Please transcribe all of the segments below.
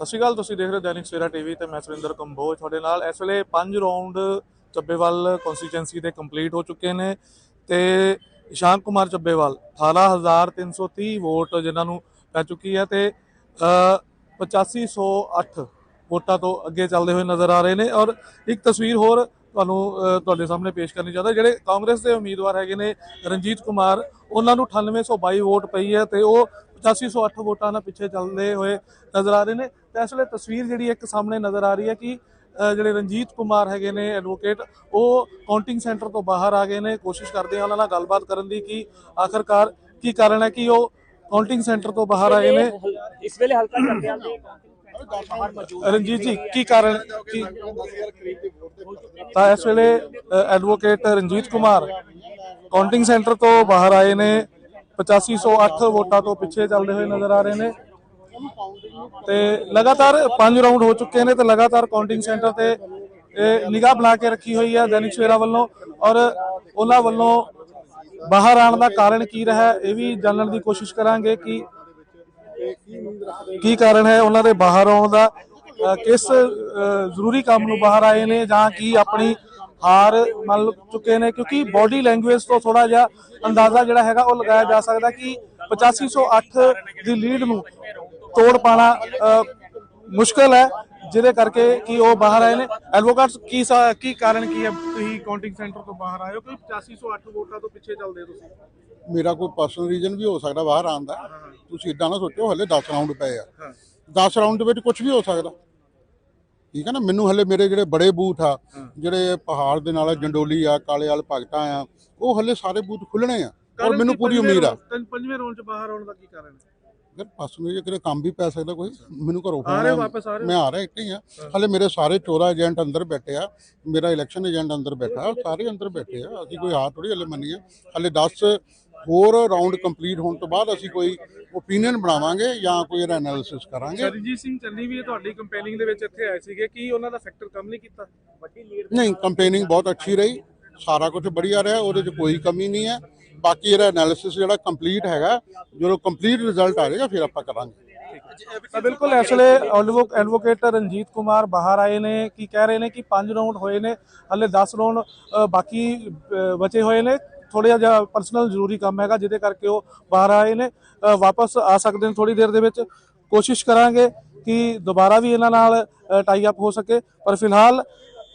ਸਤਿ ਸ਼੍ਰੀ ਅਕਾਲ ਤੁਸੀਂ ਦੇਖ ਰਹੇ ਹੋ ਦੈਨਿਕ ਸਵੇਰਾ ਟੀਵੀ ਤੇ ਮੈਂ ਸੁਰਿੰਦਰ ਕੰਬੋਜ ਤੁਹਾਡੇ ਨਾਲ। ਇਸ ਵੇਲੇ 5 ਰਾਉਂਡ ਚੱਬੇਵਾਲ ਕਨਸਟੀਚੁਐਂਸੀ ਦੇ ਕੰਪਲੀਟ ਹੋ ਚੁੱਕੇ ਨੇ ਤੇ ਇਸ਼ਾਨ ਕੁਮਾਰ ਚੱਬੇਵਾਲ 18330 ਵੋਟ ਜਿਨ੍ਹਾਂ ਨੂੰ ਪੈ ਚੁੱਕੀ ਹੈ ਤੇ ਅ, 8508 ਵੋਟਾਂ ਤੋਂ ਅੱਗੇ ਚੱਲਦੇ ਹੋਏ ਨਜ਼ਰ ਆ ਰਹੇ ਨੇ। ਔਰ ਇੱਕ ਤਸਵੀਰ ਹੋਰ ਤੁਹਾਨੂੰ ਤੁਹਾਡੇ ਸਾਹਮਣੇ ਪੇਸ਼ ਕਰਨੀ ਚਾਹੁੰਦਾ ਜਿਹੜੇ ਕਾਂਗਰਸ ਦੇ ਉਮੀਦਵਾਰ ਹੈਗੇ ਨੇ ਰਣਜੀਤ ਕੁਮਾਰ ਉਹਨਾਂ ਨੂੰ 9822 ਵੋਟ ਪਈ ਹੈ ਤੇ ਉਹ 8508 ਵੋਟਾਂ ਨਾਲ ਪਿੱਛੇ ਚੱਲਦੇ ਹੋਏ ਨਜ਼ਰ ਆ ਰਹੇ ਨੇ। ਤੇ ਇਸ ਵੇਲੇ ਤਸਵੀਰ ਜਿਹੜੀ ਇੱਕ ਸਾਹਮਣੇ ਨਜ਼ਰ ਆ ਰਹੀ ਹੈ ਕਿ ਜਿਹੜੇ ਰਣਜੀਤ ਕੁਮਾਰ ਹੈਗੇ ਨੇ ਐਡਵੋਕੇਟ ਉਹ ਕਾਊਂਟਿੰਗ ਸੈਂਟਰ ਤੋਂ ਬਾਹਰ ਆ ਗਏ ਨੇ। ਕੋਸ਼ਿਸ਼ ਕਰਦੇ ਆ ਉਹਨਾਂ ਨਾਲ ਗੱਲਬਾਤ ਕਰਨ ਦੀ ਕਿ ਆਖਰਕਾਰ ਕੀ ਕਾਰਨ ਹੈ ਕਿ ਉਹ ਕਾਊਂਟਿੰਗ ਸੈਂਟਰ ਤੋਂ ਬਾਹਰ ਆਏ ਨੇ। ਇਸ ਵੇਲੇ ਹਲਕਾ ਕਰਦੇ ਆਂ ਰਣਜੀਤ ਜੀ ਕੀ ਕਾਰਨ ਕੀ ਤਾਂ ਇਸ ਵੇਲੇ advocate Ranjit Kumar counting centre ਤੋਂ ਬਾਹਰ ਆਏ ਨੇ। 8508 ਵੋਟਾਂ ਤੋਂ ਪਿੱਛੇ ਚੱਲਦੇ ਹੋਏ ਨਜ਼ਰ ਆ ਰਹੇ ਨੇ। ਤੇ ਲਗਾਤਾਰ 5 ਰਾਉਂਡ ਹੋ ਚੁੱਕੇ ਨੇ ਤੇ ਲਗਾਤਾਰ ਕਾਊਂਟਿੰਗ ਸੈਂਟਰ ਤੇ ਇਹ ਨਿਗਾਹ ਬਣਾ ਕੇ ਰੱਖੀ ਹੋਈ ਹੈ ਦੈਨਿਕ ਸਵੇਰਾ ਵੱਲੋਂ ਔਰ ਉਹਨਾਂ ਵੱਲੋਂ ਬਾਹਰ ਆਉਣ ਦਾ ਕਾਰਨ ਕੀ ਰਿਹਾ ਇਹ ਵੀ ਜਾਣਨ ਦੀ ਕੋਸ਼ਿਸ਼ ਕਰਾਂਗੇ ਕਿ ਕੀ ਕਾਰਨ ਹੈ ਉਹਨਾਂ ਦੇ ਬਾਹਰ ਆਉਣ ਦਾ ਕਿਸ ਜ਼ਰੂਰੀ ਕੰਮ ਨੂੰ ਬਾਹਰ ਆਏ ਨੇ ਜਾਂ ਕੀ ਆਪਣੀ ਹਾਰ ਮੰਨ ਚੁੱਕੇ ਨੇ ਕਿਉਂਕਿ ਬਾਡੀ ਲੈਂਗੁਏਜ ਤੋਂ ਥੋੜਾ ਜਿਹਾ ਅੰਦਾਜ਼ਾ ਜਿਹੜਾ ਹੈਗਾ ਉਹ ਲਗਾਇਆ ਜਾ ਸਕਦਾ ਕਿ 8508 ਦੀ ਲੀਡ ਨੂੰ ਤੋੜ ਪਾਣਾ ਮੁਸ਼ਕਲ ਹੈ ਜਿਹਦੇ ਕਰਕੇ ਕਿ ਉਹ ਬਾਹਰ ਆਏ ਨੇ। ਐਡਵੋਕੇਟਸ ਕੀ ਕੀ ਕਾਰਨ ਕੀ ਹੈ? ਤੁਸੀਂ ਕਾਊਂਟਿੰਗ ਸੈਂਟਰ ਤੋਂ ਬਾਹਰ ਆਏ ਹੋ ਕਿ 8508 ਵੋਟਾਂ ਤੋਂ ਪਿੱਛੇ ਚੱਲਦੇ ਤੁਸੀਂ? ਮੇਰਾ ਕੋਈ ਪਰਸਨਲ ਰੀਜ਼ਨ ਵੀ ਹੋ ਸਕਦਾ ਬਾਹਰ ਆਉਣ ਦਾ। ਤੁਸੀਂ ਇਦਾਂ ਨਾ ਸੋਚੋ ਹਲੇ 10 ਰਾਉਂਡ ਪਏ ਆ। 10 ਰਾਉਂਡ ਦੇ ਵਿੱਚ ਕੁਝ ਵੀ ਹੋ ਸਕਦਾ। ਠੀਕ ਹੈ ਨਾ? ਮੈਨੂੰ ਹਲੇ ਮੇਰੇ ਜਿਹੜੇ ਬੜੇ ਬੂਥ ਆ ਜਿਹੜੇ ਪਹਾੜ ਦੇ ਨਾਲ ਜੰਡੋਲੀ ਆ ਕਾਲੇ ਵਾਲ ਭਗਤਾਂ ਆ ਉਹ ਹਲੇ ਸਾਰੇ ਬੂਥ ਖੁੱਲਣੇ ਆ। ਔਰ ਮੈਨੂੰ ਪੂਰੀ ਉਮੀਦ ਆ। ਪੰਜਵੇਂ ਰਾਉਂਡ ਚ ਬਾਹਰ ਆਉਣ ਦਾ ਕੀ ਕਾਰਨ ਹੈ? ਯਾਰ ਪਰਸਨਲ ਜੇ ਕਿਤੇ ਕੰਮ ਵੀ ਪੈ ਸਕਦਾ ਕੋਈ ਮੈਨੂੰ ਘਰੋਂ ਆ phone ਰਹੇ ਆਇਆ। ਹੋ ਵਾਪਸ ਆ ਰਹੇ ਹੋ? ਮੈਂ ਆ ਰਿਹਾ ਇੱਥੇ ਹੀ ਆ। ਹਲੇ ਮੇਰੇ ਸਾਰੇ ਚੋਰਾ ਏਜੰਟ ਅੰਦਰ ਬੈਠੇ ਆ ਮੇਰਾ ਇਲੈਕਸ਼ਨ ਏਜੰਟ ਅੰਦਰ ਬੈਠਾ ਸਾਰੇ ਅੰਦਰ ਬੈਠੇ ਆ। ਅਸੀਂ ਕੋਈ ਹਾਰ ਥੋੜੀ ਹਲੇ ਮੰਨੀ ਆ ਹਲੇ 10 ਹੋਰ ਰਾਉਂਡ ਕੰਪਲੀਟ ਹੋਣ ਤੋਂ ਬਾਅਦ ਅਸੀਂ ਕੋਈ ਓਪੀਨੀਅਨ ਬਣਾਵਾਂਗੇ ਜਾਂ ਕੋਈ ਐਨਾਲਿਸਿਸ ਕਰਾਂਗੇ। ਰਣਜੀਤ ਸਿੰਘ ਚੰਨੀ ਵੀ ਤੁਹਾਡੀ ਕੰਪੇਨਿੰਗ ਦੇ ਵਿੱਚ ਇੱਥੇ ਆਏ ਸੀਗੇ। ਕੀ ਉਹਨਾਂ ਦਾ ਫੈਕਟਰ ਕੰਮ ਨਹੀਂ ਕੀਤਾ? ਵੱਡੀ ਲੀਡ ਨਹੀਂ ਕੰਪੇਨਿੰਗ ਬਹੁਤ ਅੱਛੀ ਰਹੀ। ਸਾਰਾ ਕੁਝ ਵਧੀਆ ਰਿਹਾ ਉਹਦੇ 'ਚ ਕੋਈ ਕਮੀ ਨਹੀਂ ਹੈ। ਬਾਕੀ ਇਹਦਾ ਐਨਾਲਿਸਿਸ ਜਿਹੜਾ ਕੰਪਲੀਟ ਹੈਗਾ ਜਦੋਂ ਕੰਪਲੀਟ ਰਿਜ਼ਲਟ ਆ ਜਾਏਗਾ ਫਿਰ ਆਪਾਂ ਕਰਾਂਗੇ। ਤਾਂ ਬਿਲਕੁਲ ਇਸ ਵੇਲੇ ਐਡਵੋਕ- ਐਡਵੋਕੇਟ ਰਣਜੀਤ ਕੁਮਾਰ ਬਾਹਰ ਆਏ ਨੇ। ਕੀ ਕਹਿ ਰਹੇ ਨੇ ਕਿ 5 ਰਾਉਂਡ ਹੋਏ ਨੇ ਹਲੇ 10 ਰਾਉਂਡ ਬਾਕੀ ਬਚੇ ਹੋਏ ਨੇ। ਥੋੜਾ ਜਿਹਾ ਪਰਸਨਲ ਜ਼ਰੂਰੀ ਕੰਮ ਹੈਗਾ, ਜਿਹਦੇ ਕਰਕੇ ਉਹ ਬਾਹਰ ਆਏ ਨੇ ਵਾਪਸ ਆ ਸਕਦੇ ਨੇ ਥੋੜੀ ਦੇਰ ਦੇ ਵਿੱਚ। ਕੋਸ਼ਿਸ਼ ਕਰਾਂਗੇ ਕਿ ਦੁਬਾਰਾ ਵੀ ਇਹਨਾਂ ਨਾਲ ਟਾਈ ਅਪ ਹੋ ਸਕੇ। ਪਰ ਫਿਲਹਾਲ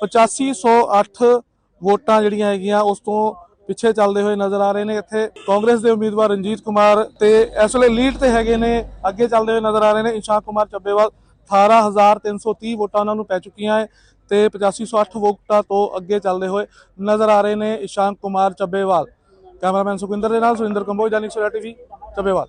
8508 ਵੋਟਾਂ ਜਿਹੜੀਆਂ ਹੈਗੀਆਂ, ਉਸ ਤੋਂ ਪਿੱਛੇ ਚੱਲਦੇ ਹੋਏ ਨਜ਼ਰ ਆ ਰਹੇ ਨੇ। ਇੱਥੇ ਕਾਂਗਰਸ ਦੇ ਉਮੀਦਵਾਰ ਰਣਜੀਤ ਕੁਮਾਰ ਤੇ ਇਸ ਵੇਲੇ ਲੀਡ ਤੇ ਹੈਗੇ ਨੇ, ਅੱਗੇ ਚੱਲਦੇ ਹੋਏ ਨਜ਼ਰ ਆ ਰਹੇ ਨੇ। ਇਸ਼ਾਨ ਕੁਮਾਰ ਚੱਬੇਵਾਲ 18330 ਵੋਟਾਂ ਉਹਨਾਂ ਨੂੰ ਪੈ ਚੁੱਕੀਆਂ ਹੈ ਤੇ 8508 ਵੋਟਾਂ ਤੋਂ ਅੱਗੇ ਚੱਲਦੇ ਹੋਏ ਨਜ਼ਰ ਆ ਰਹੇ ਨੇ ਇਸ਼ਾਨ ਕੁਮਾਰ ਚੱਬੇਵਾਲ। ਕੈਮਰਾਮੈਨ ਸੁਖਿੰਦਰ ਦੇ ਨਾਲ ਸੁਰਿੰਦਰ ਕੰਬੋਜ ਜਾਨਿਕ ਸਵੇਰਾ ਟੀਵੀ, ਚੱਬੇਵਾਲ।